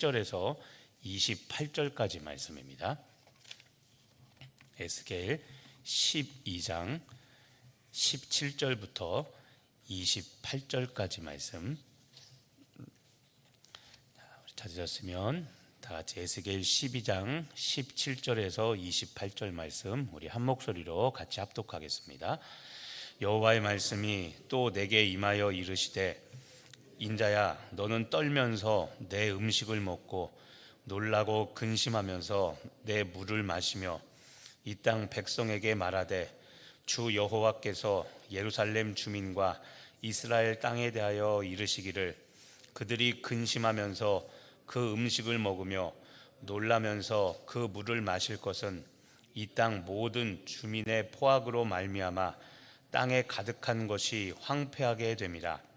17절에서 28절까지 말씀입니다. 에스겔 12장 17절부터 28절까지 말씀 찾으셨으면 다 같이 에스겔 12장 17절에서 28절 말씀 우리 한 목소리로 같이 합독하겠습니다. 여호와의 말씀이 또 내게 임하여 이르시되 인자야 너는 떨면서 내 음식을 먹고 놀라고 근심하면서 내 물을 마시며 이 땅 백성에게 말하되 주 여호와께서 예루살렘 주민과 이스라엘 땅에 대하여 이르시기를 그들이 근심하면서 그 음식을 먹으며 놀라면서 그 물을 마실 것은 이 땅 모든 주민의 포악으로 말미암아 땅에 가득한 것이 황폐하게 됨이라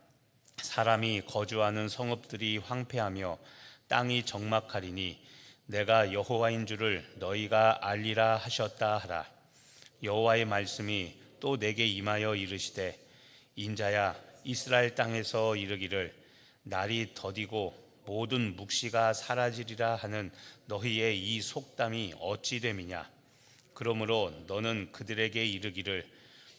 사람이 거주하는 성읍들이 황폐하며 땅이 적막하리니 내가 여호와인 줄을 너희가 알리라 하셨다 하라. 여호와의 말씀이 또 내게 임하여 이르시되 인자야 이스라엘 땅에서 이르기를 날이 더디고 모든 묵시가 사라지리라 하는 너희의 이 속담이 어찌 됨이냐? 그러므로 너는 그들에게 이르기를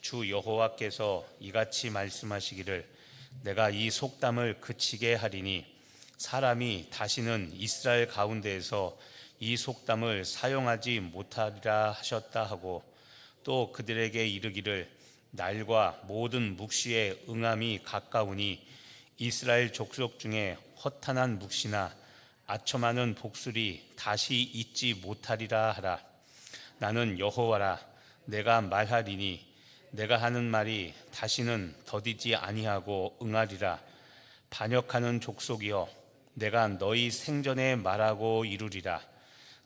주 여호와께서 이같이 말씀하시기를 내가 이 속담을 그치게 하리니 사람이 다시는 이스라엘 가운데에서 이 속담을 사용하지 못하리라 하셨다 하고 또 그들에게 이르기를 날과 모든 묵시의 응함이 가까우니 이스라엘 족속 중에 허탄한 묵시나 아첨하는 복술이 다시 있지 못하리라 하라. 나는 여호와라 내가 말하리니 내가 하는 말이 다시는 더디지 아니하고 응하리라. 반역하는 족속이여 내가 너희 생전에 말하고 이루리라.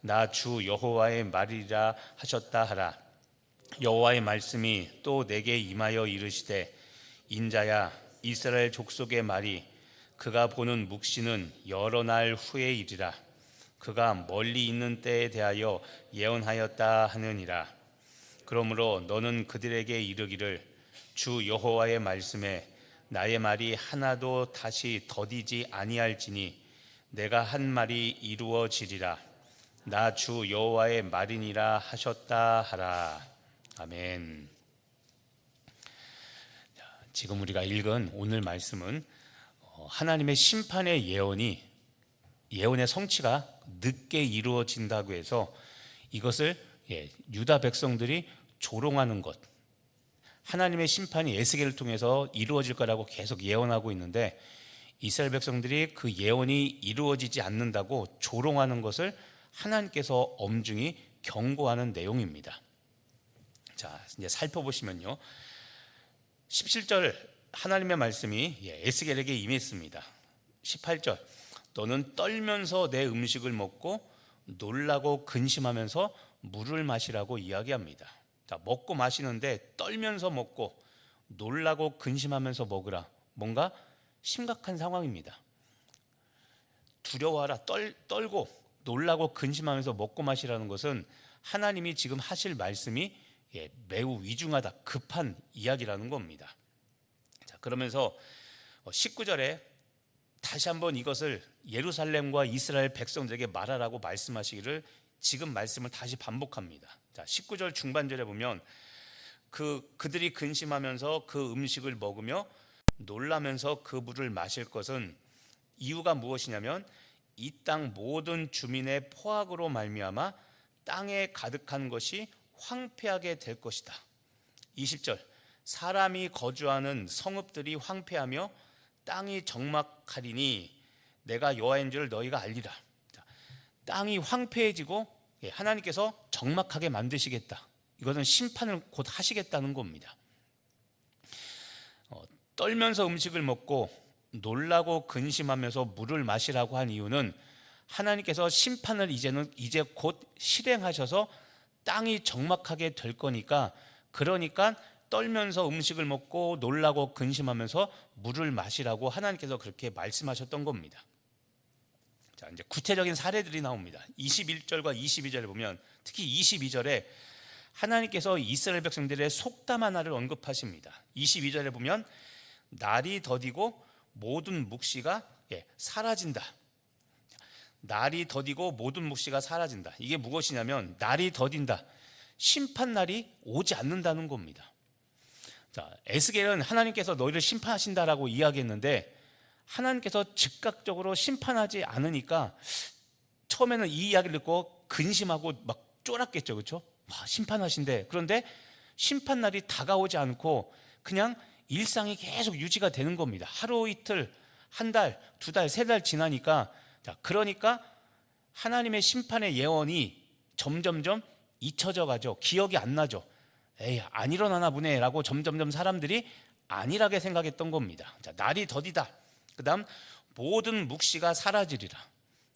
나 주 여호와의 말이라 하셨다 하라. 여호와의 말씀이 또 내게 임하여 이르시되 인자야 이스라엘 족속의 말이 그가 보는 묵시는 여러 날 후에 이르라. 그가 멀리 있는 때에 대하여 예언하였다 하느니라 그러므로 너는 그들에게 이르기를 주 여호와의 말씀에 나의 말이 하나도 다시 더디지 아니할지니 내가 한 말이 이루어지리라 나 주 여호와의 말이니라 하셨다 하라 아멘. 지금 우리가 읽은 오늘 말씀은 어, 하나님의 심판의 예언이 예언의 성취가 늦게 이루어진다고 해서 이것을 예, 유다 백성들이 조롱하는 것, 하나님의 심판이 에스겔을 통해서 이루어질 거라고 계속 예언하고 있는데 이스라엘 백성들이 그 예언이 이루어지지 않는다고 조롱하는 것을 하나님께서 엄중히 경고하는 내용입니다. 자, 이제 살펴보시면요. 17절 하나님의 말씀이 예, 에스겔에게 임했습니다. 18절 너는 떨면서 내 음식을 먹고 놀라고 근심하면서 물을 마시라고 이야기합니다. 자, 먹고 마시는데 떨면서 먹고 놀라고 근심하면서 먹으라. 뭔가 심각한 상황입니다. 두려워하라. 떨, 떨고 놀라고 근심하면서 먹고 마시라는 것은 하나님이 지금 하실 말씀이 예, 매우 위중하다, 급한 이야기라는 겁니다. 자, 그러면서 19절에 다시 한번 이것을 예루살렘과 이스라엘 백성들에게 말하라고 말씀하시기를 지금 말씀을 다시 반복합니다. 자, 19절 중반절에 보면 그 그들이 근심하면서 그 음식을 먹으며 놀라면서 그 물을 마실 것은 이유가 무엇이냐면 이 땅 모든 주민의 포악으로 말미암아 땅에 가득한 것이 황폐하게 될 것이다. 20절 사람이 거주하는 성읍들이 황폐하며 땅이 적막하리니 내가 여호와인 줄 너희가 알리라. 땅이 황폐해지고 예, 하나님께서 적막하게 만드시겠다. 이것은 심판을 곧 하시겠다는 겁니다. 어, 떨면서 음식을 먹고 놀라고 근심하면서 물을 마시라고 한 이유는 하나님께서 심판을 이제는 이제 곧 실행하셔서 땅이 적막하게 될 거니까 그러니까 떨면서 음식을 먹고 놀라고 근심하면서 물을 마시라고 하나님께서 그렇게 말씀하셨던 겁니다. 자, 이제 구체적인 사례들이 나옵니다. 21절과 22절에 보면 특히 22절에 하나님께서 이스라엘 백성들의 속담 하나를 언급하십니다. 22절에 보면 날이 더디고 모든 묵시가 예, 사라진다. 날이 더디고 모든 묵시가 사라진다. 이게 무엇이냐면 날이 더딘다. 심판 날이 오지 않는다는 겁니다. 자, 에스겔은 하나님께서 너희를 심판하신다라고 이야기했는데 하나님께서 즉각적으로 심판하지 않으니까 처음에는 이 이야기를 듣고 근심하고 막 쫄았겠죠. 그렇죠? 와, 심판하신대. 그런데 심판 날이 다가오지 않고 그냥 일상이 계속 유지가 되는 겁니다. 하루 이틀, 한 달, 두 달, 세 달 지나니까 자, 그러니까 하나님의 심판의 예언이 점점점 잊혀져 가죠. 기억이 안 나죠. 에이, 안 일어나나 보네라고 점점점 사람들이 안일하게 생각했던 겁니다. 자, 날이 더디다. 그 다음 모든 묵시가 사라지리라.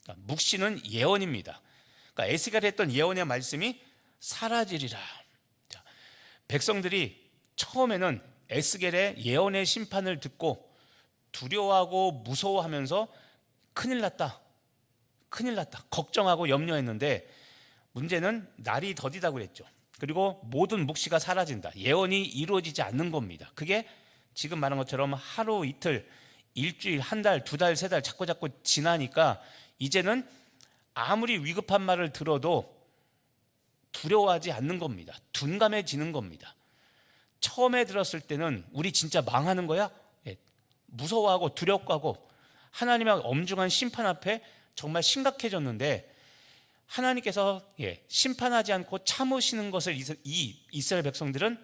그러니까 묵시는 예언입니다. 그러니까 에스겔이 했던 예언의 말씀이 사라지리라. 자, 백성들이 처음에는 에스겔의 예언의 심판을 듣고 두려워하고 무서워하면서 큰일 났다. 큰일 났다. 걱정하고 염려했는데 문제는 날이 더디다고 그랬죠. 그리고 모든 묵시가 사라진다. 예언이 이루어지지 않는 겁니다. 그게 지금 말한 것처럼 하루 이틀, 일주일, 한 달, 두 달, 세 달 자꾸 자꾸 지나니까 이제는 아무리 위급한 말을 들어도 두려워하지 않는 겁니다. 둔감해지는 겁니다. 처음에 들었을 때는 우리 진짜 망하는 거야? 예, 무서워하고 두렵고 하나님의 엄중한 심판 앞에 정말 심각해졌는데 하나님께서 예, 심판하지 않고 참으시는 것을 이 이스라엘 백성들은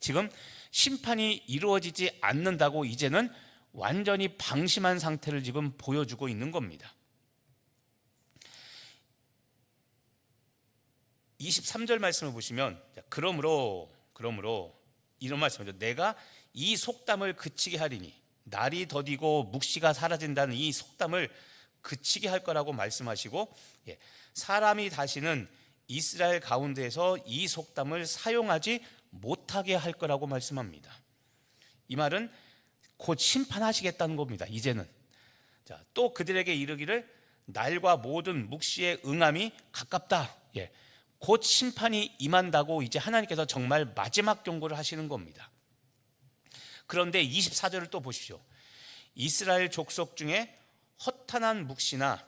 지금 심판이 이루어지지 않는다고 이제는 완전히 방심한 상태를 지금 보여주고 있는 겁니다. 23절 말씀을 보시면 그러므로 그러므로 이런 말씀이죠. 내가 이 속담을 그치게 하리니 날이 더디고 묵시가 사라진다는 이 속담을 그치게 할 거라고 말씀하시고 예, 사람이 다시는 이스라엘 가운데에서 이 속담을 사용하지 못하게 할 거라고 말씀합니다. 이 말은 곧 심판하시겠다는 겁니다. 이제는 자, 또 그들에게 이르기를 날과 모든 묵시의 응함이 가깝다. 예, 곧 심판이 임한다고 이제 하나님께서 정말 마지막 경고를 하시는 겁니다. 그런데 24절을 또 보십시오. 이스라엘 족속 중에 허탄한 묵시나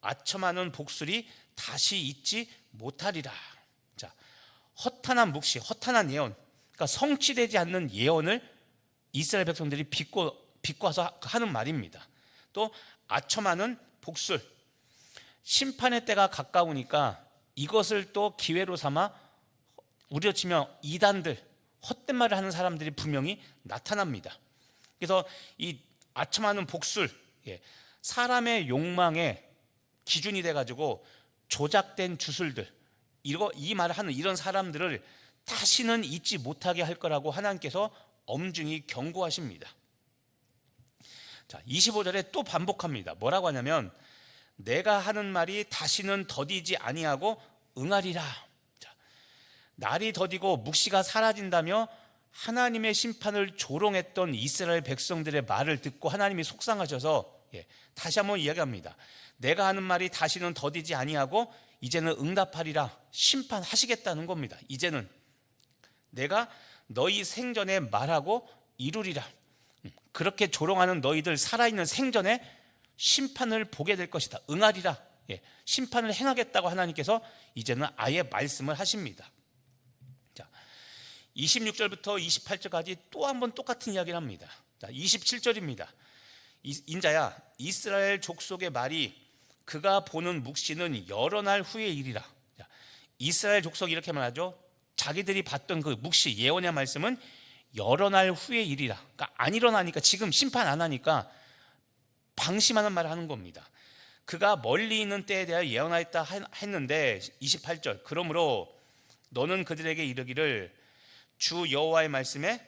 아첨하는 복술이 다시 있지 못하리라. 자, 허탄한 묵시, 허탄한 예언, 그러니까 성취되지 않는 예언을 이스라엘 백성들이 빚고 빚고서 하는 말입니다. 또 아첨하는 복술, 심판의 때가 가까우니까 이것을 또 기회로 삼아 치면 이단들, 헛된 말을 하는 사람들이 분명히 나타납니다. 그래서 이 아첨하는 복술, 예, 사람의 욕망의 기준이 돼가지고 조작된 주술들, 이거 이 말을 하는 이런 사람들을 다시는 잊지 못하게 할 거라고 하나님께서 엄중히 경고하십니다. 자, 25절에 또 반복합니다. 뭐라고 하냐면 내가 하는 말이 다시는 더디지 아니하고 응하리라. 자, 날이 더디고 묵시가 사라진다며 하나님의 심판을 조롱했던 이스라엘 백성들의 말을 듣고 하나님이 속상하셔서 예, 다시 한번 이야기합니다. 내가 하는 말이 다시는 더디지 아니하고 이제는 응답하리라 심판하시겠다는 겁니다. 이제는 내가 너희 생전에 말하고 이루리라. 음, 그렇게 조롱하는 너희들 살아있는 생전에 심판을 보게 될 것이다. 응하리라. 예, 심판을 행하겠다고 하나님께서 이제는 아예 말씀을 하십니다. 자, 26절부터 28절까지 또 한 번 똑같은 이야기를 합니다. 자, 27절입니다. 인자야, 이스라엘 족속의 말이 그가 보는 묵시는 여러 날 후의 일이라. 자, 이스라엘 족속이 이렇게 말하죠. 자기들이 봤던 그 묵시 예언의 말씀은 여러 날 후의 일이라. 그러니까 안 일어나니까 지금 심판 안 하니까 방심하는 말을 하는 겁니다. 그가 멀리 있는 때에 대하여 예언하였다 했는데 28절 그러므로 너는 그들에게 이르기를 주 여호와의 말씀에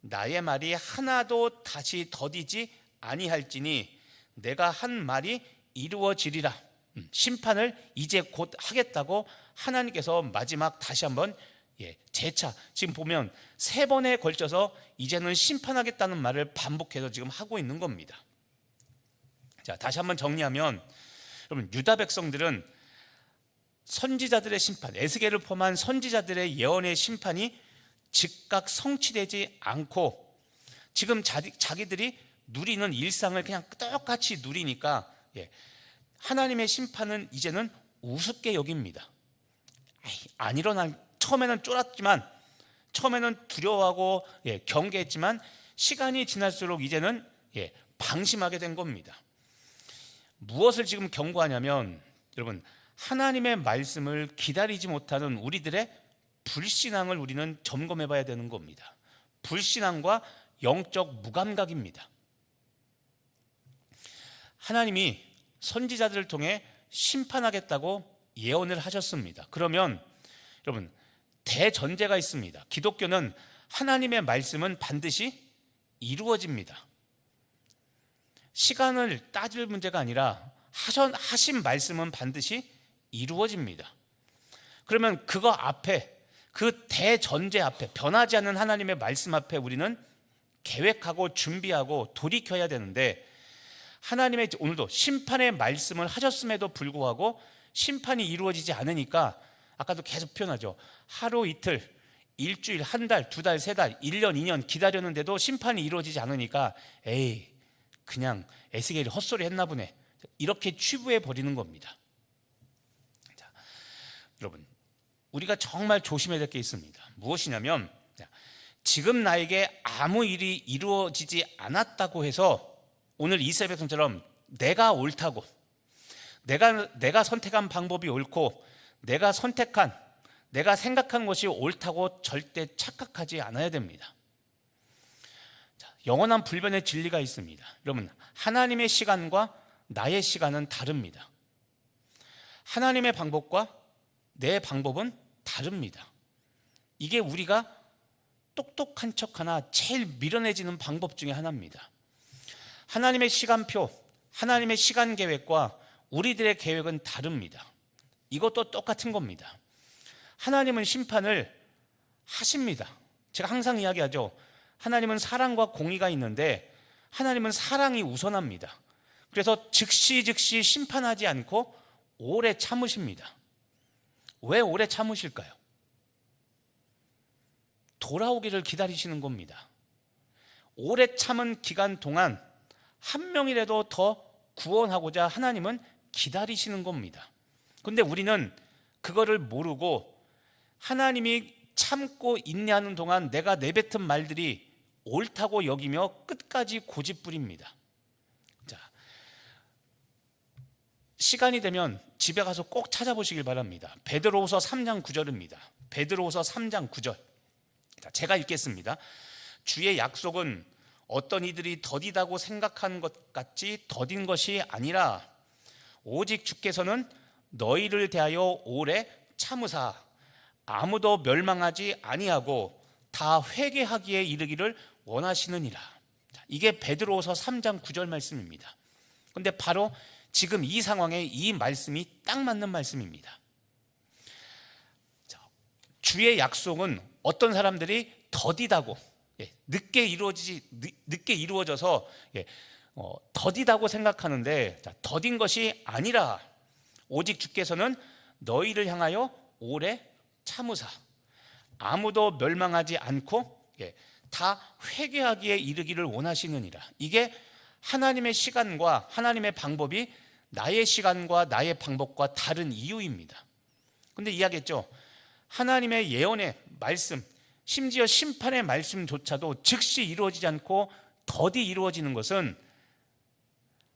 나의 말이 하나도 다시 더디지 아니할지니 내가 한 말이 이루어지리라 음, 심판을 이제 곧 하겠다고 하나님께서 마지막 다시 한번 예, 재차 지금 보면 세 번에 걸쳐서 이제는 심판하겠다는 말을 반복해서 지금 하고 있는 겁니다. 자, 다시 한번 정리하면 여러분 유다 백성들은 선지자들의 심판, 에스겔을 포함한 선지자들의 예언의 심판이 즉각 성취되지 않고 지금 자기, 자기들이 누리는 일상을 그냥 똑같이 누리니까 예, 하나님의 심판은 이제는 우습게 여깁니다. 안 일어날 처음에는 쫄았지만 처음에는 두려워하고 예, 경계했지만 시간이 지날수록 이제는 예, 방심하게 된 겁니다. 무엇을 지금 경고하냐면 여러분 하나님의 말씀을 기다리지 못하는 우리들의 불신앙을 우리는 점검해 봐야 되는 겁니다. 불신앙과 영적 무감각입니다. 하나님이 선지자들을 통해 심판하겠다고 예언을 하셨습니다. 그러면 여러분 대전제가 있습니다. 기독교는 하나님의 말씀은 반드시 이루어집니다. 시간을 따질 문제가 아니라 하신 말씀은 반드시 이루어집니다. 그러면 그거 앞에 그 대전제 앞에 변하지 않는 하나님의 말씀 앞에 우리는 계획하고 준비하고 돌이켜야 되는데 하나님의 오늘도 심판의 말씀을 하셨음에도 불구하고 심판이 이루어지지 않으니까 아까도 계속 표현하죠. 하루 이틀, 일주일, 한 달, 두 달, 세 달, 1년, 2년 기다렸는데도 심판이 이루어지지 않으니까 에이, 그냥 에스겔이 헛소리 했나 보네. 이렇게 취부해 버리는 겁니다. 자, 여러분, 우리가 정말 조심해야 될 게 있습니다. 무엇이냐면 지금 나에게 아무 일이 이루어지지 않았다고 해서 오늘 이세백성처럼 내가 옳다고 내가 내가 선택한 방법이 옳고 내가 선택한 내가 생각한 것이 옳다고 절대 착각하지 않아야 됩니다. 자, 영원한 불변의 진리가 있습니다. 여러분, 하나님의 시간과 나의 시간은 다릅니다. 하나님의 방법과 내 방법은 다릅니다. 이게 우리가 똑똑한 척 하나 제일 미련해지는 방법 중에 하나입니다. 하나님의 시간표, 하나님의 시간 계획과 우리들의 계획은 다릅니다. 이것도 똑같은 겁니다. 하나님은 심판을 하십니다. 제가 항상 이야기하죠. 하나님은 사랑과 공의가 있는데 하나님은 사랑이 우선합니다. 그래서 즉시 즉시 심판하지 않고 오래 참으십니다. 왜 오래 참으실까요? 돌아오기를 기다리시는 겁니다. 오래 참은 기간 동안 한 명이라도 더 구원하고자 하나님은 기다리시는 겁니다. 근데 우리는 그거를 모르고 하나님이 참고 인내하는 동안 내가 내뱉은 말들이 옳다고 여기며 끝까지 고집부립니다. 자, 시간이 되면 집에 가서 꼭 찾아보시길 바랍니다. 베드로후서 3장 9절입니다. 베드로후서 3장 9절. 자, 제가 읽겠습니다. 주의 약속은 어떤 이들이 더디다고 생각한 것 같이 더딘 것이 아니라 오직 주께서는 너희를 대하여 오래 참으사 아무도 멸망하지 아니하고 다 회개하기에 이르기를 원하시느니라. 이게 베드로서 3장 9절 말씀입니다. 근데 바로 지금 이 상황에 이 말씀이 딱 맞는 말씀입니다. 주의 약속은 어떤 사람들이 더디다고 예, 늦게 이루어지지 늦게 이루어져서 예, 어, 더디다고 생각하는데 더딘 것이 아니라 오직 주께서는 너희를 향하여 오래 참으사 아무도 멸망하지 않고 예, 다 회개하기에 이르기를 원하시느니라. 이게 하나님의 시간과 하나님의 방법이 나의 시간과 나의 방법과 다른 이유입니다. 근데 이야기했죠. 하나님의 예언의 말씀, 심지어 심판의 말씀조차도 즉시 이루어지지 않고 더디 이루어지는 것은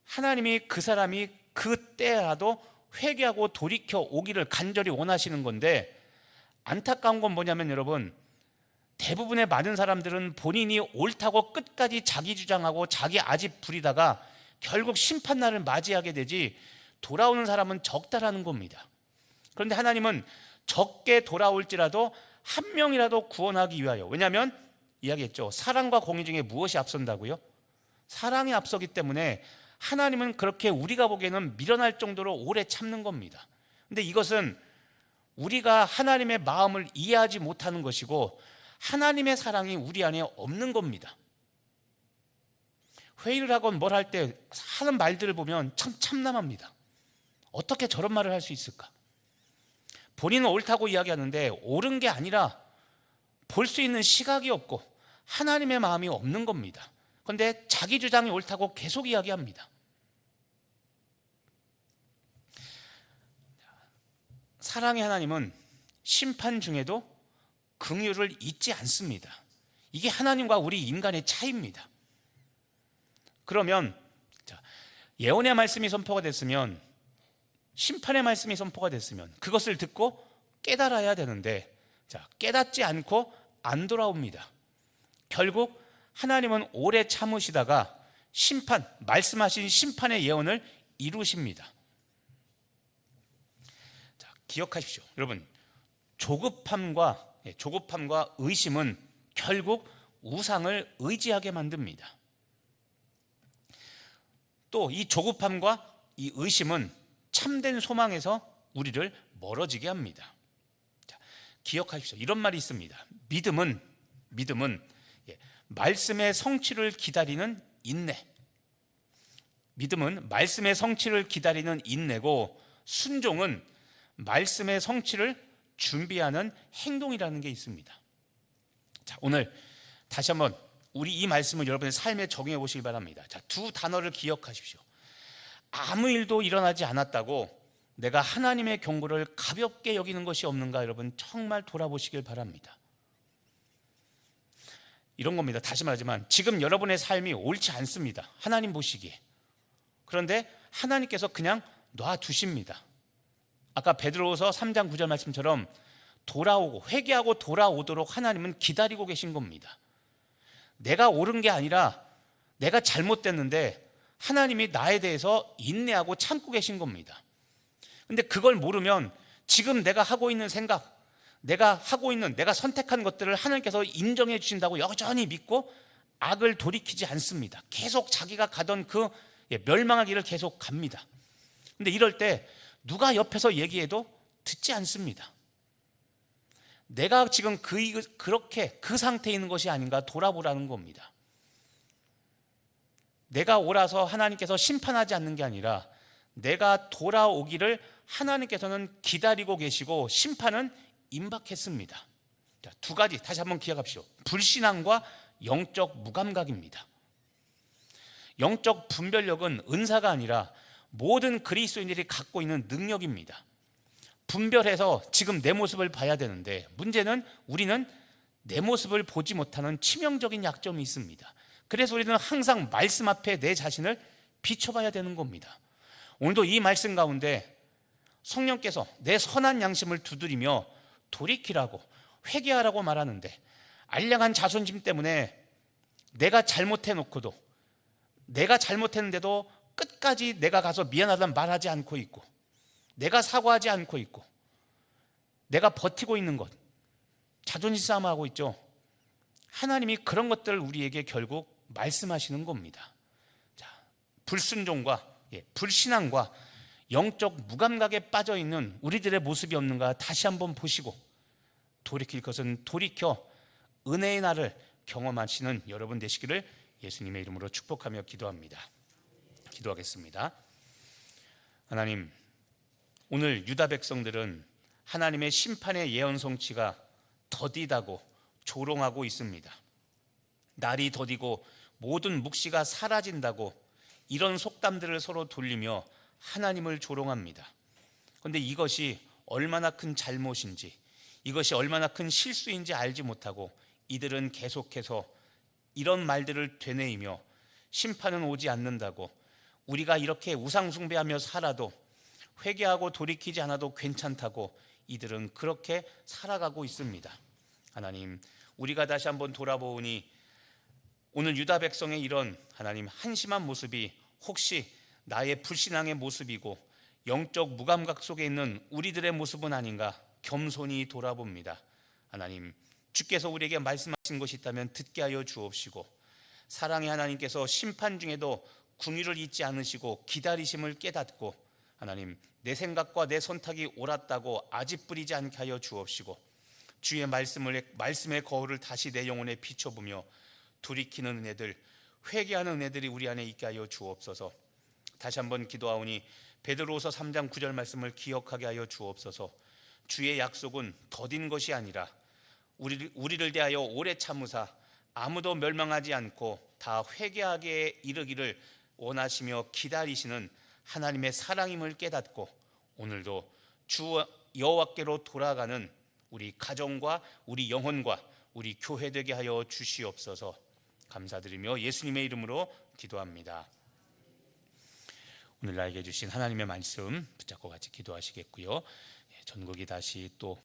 하나님이 그 사람이 그 때라도 회개하고 돌이켜 오기를 간절히 원하시는 건데 안타까운 건 뭐냐면 여러분 대부분의 많은 사람들은 본인이 옳다고 끝까지 자기 주장하고 자기 아집 부리다가 결국 심판날을 맞이하게 되지 돌아오는 사람은 적다라는 겁니다. 그런데 하나님은 적게 돌아올지라도 한 명이라도 구원하기 위하여 왜냐하면 이야기했죠. 사랑과 공의 중에 무엇이 앞선다고요? 사랑이 앞서기 때문에 하나님은 그렇게 우리가 보기에는 미련할 정도로 오래 참는 겁니다. 근데 이것은 우리가 하나님의 마음을 이해하지 못하는 것이고 하나님의 사랑이 우리 안에 없는 겁니다. 회의를 하건 뭘 할 때 하는 말들을 보면 참 참남합니다. 어떻게 저런 말을 할 수 있을까? 본인은 옳다고 이야기하는데 옳은 게 아니라 볼 수 있는 시각이 없고 하나님의 마음이 없는 겁니다. 그런데 자기 주장이 옳다고 계속 이야기합니다. 사랑의 하나님은 심판 중에도 긍휼을 잊지 않습니다. 이게 하나님과 우리 인간의 차이입니다. 그러면 자, 예언의 말씀이 선포가 됐으면 심판의 말씀이 선포가 됐으면 그것을 듣고 깨달아야 되는데 자, 깨닫지 않고 안 돌아옵니다. 결국 하나님은 오래 참으시다가 심판, 말씀하신 심판의 예언을 이루십니다. 자, 기억하십시오. 여러분, 조급함과 예, 조급함과 의심은 결국 우상을 의지하게 만듭니다. 또 이 조급함과 이 의심은 참된 소망에서 우리를 멀어지게 합니다. 자, 기억하십시오. 이런 말이 있습니다. 믿음은 믿음은 예, 말씀의 성취를 기다리는 인내. 믿음은 말씀의 성취를 기다리는 인내고 순종은 말씀의 성취를 준비하는 행동이라는 게 있습니다. 자, 오늘 다시 한번 우리 이 말씀을 여러분의 삶에 적용해 보시기 바랍니다. 자, 두 단어를 기억하십시오. 아무 일도 일어나지 않았다고 내가 하나님의 경고를 가볍게 여기는 것이 없는가 여러분 정말 돌아보시길 바랍니다. 이런 겁니다. 다시 말하지만 지금 여러분의 삶이 옳지 않습니다. 하나님 보시기에. 그런데 하나님께서 그냥 놔두십니다. 아까 베드로서 3장 9절 말씀처럼 돌아오고 회개하고 돌아오도록 하나님은 기다리고 계신 겁니다. 내가 옳은 게 아니라 내가 잘못됐는데 하나님이 나에 대해서 인내하고 참고 계신 겁니다. 근데 그걸 모르면 지금 내가 하고 있는 생각, 내가 하고 있는 내가 선택한 것들을 하나님께서 인정해 주신다고 여전히 믿고 악을 돌이키지 않습니다. 계속 자기가 가던 그 예, 멸망의 길을 계속 갑니다. 근데 이럴 때 누가 옆에서 얘기해도 듣지 않습니다. 내가 지금 그 그렇게 그 상태에 있는 것이 아닌가 돌아보라는 겁니다. 내가 옳아서 하나님께서 심판하지 않는 게 아니라 내가 돌아오기를 하나님께서는 기다리고 계시고 심판은 임박했습니다. 자, 두 가지 다시 한번 기억합시오. 불신앙과 영적 무감각입니다. 영적 분별력은 은사가 아니라 모든 그리스도인들이 갖고 있는 능력입니다. 분별해서 지금 내 모습을 봐야 되는데 문제는 우리는 내 모습을 보지 못하는 치명적인 약점이 있습니다. 그래서 우리는 항상 말씀 앞에 내 자신을 비춰봐야 되는 겁니다. 오늘도 이 말씀 가운데 성령께서 내 선한 양심을 두드리며 돌이키라고 회개하라고 말하는데 알량한 자존심 때문에 내가 잘못해 놓고도 내가 잘못했는데도 끝까지 내가 가서 미안하다는 말하지 않고 있고 내가 사과하지 않고 있고 내가 버티고 있는 것 자존심 싸움하고 있죠. 하나님이 그런 것들을 우리에게 결국 말씀하시는 겁니다. 자, 불순종과 예, 불신앙과 영적 무감각에 빠져 있는 우리들의 모습이 없는가 다시 한번 보시고 돌이킬 것은 돌이켜 은혜의 날을 경험하시는 여러분 되시기를 예수님의 이름으로 축복하며 기도합니다. 기도하겠습니다. 하나님, 오늘 유다 백성들은 하나님의 심판의 예언 성취가 더디다고 조롱하고 있습니다. 날이 더디고 모든 묵시가 사라진다고 이런 속담들을 서로 돌리며 하나님을 조롱합니다. 그런데 이것이 얼마나 큰 잘못인지 이것이 얼마나 큰 실수인지 알지 못하고 이들은 계속해서 이런 말들을 되뇌이며 심판은 오지 않는다고 우리가 이렇게 우상숭배하며 살아도 회개하고 돌이키지 않아도 괜찮다고 이들은 그렇게 살아가고 있습니다. 하나님, 우리가 다시 한번 돌아보니 오늘 유다 백성의 이런 하나님 한심한 모습이 혹시 나의 불신앙의 모습이고 영적 무감각 속에 있는 우리들의 모습은 아닌가 겸손히 돌아봅니다. 하나님, 주께서 우리에게 말씀하신 것이 있다면 듣게 하여 주옵시고 사랑의 하나님께서 심판 중에도 궁유를 잊지 않으시고 기다리심을 깨닫고 하나님 내 생각과 내 선택이 옳았다고 아집 부리지 않게 하여 주옵시고 주의 말씀을 말씀의 거울을 다시 내 영혼에 비춰보며 돌이키는 은혜들 회개하는 은혜들이 우리 안에 있게 하여 주옵소서. 다시 한번 기도하오니 베드로서 3장 9절 말씀을 기억하게 하여 주옵소서. 주의 약속은 더딘 것이 아니라 우리, 우리를 대하여 오래 참으사 아무도 멸망하지 않고 다 회개하게 이르기를 원하시며 기다리시는 하나님의 사랑임을 깨닫고 오늘도 주 여호와께로 돌아가는 우리 가정과 우리 영혼과 우리 교회 되게 하여 주시옵소서. 감사드리며 예수님의 이름으로 기도합니다. 오늘 나에게 주신 하나님의 말씀 붙잡고 같이 기도하시겠고요. 예, 전국이 다시 또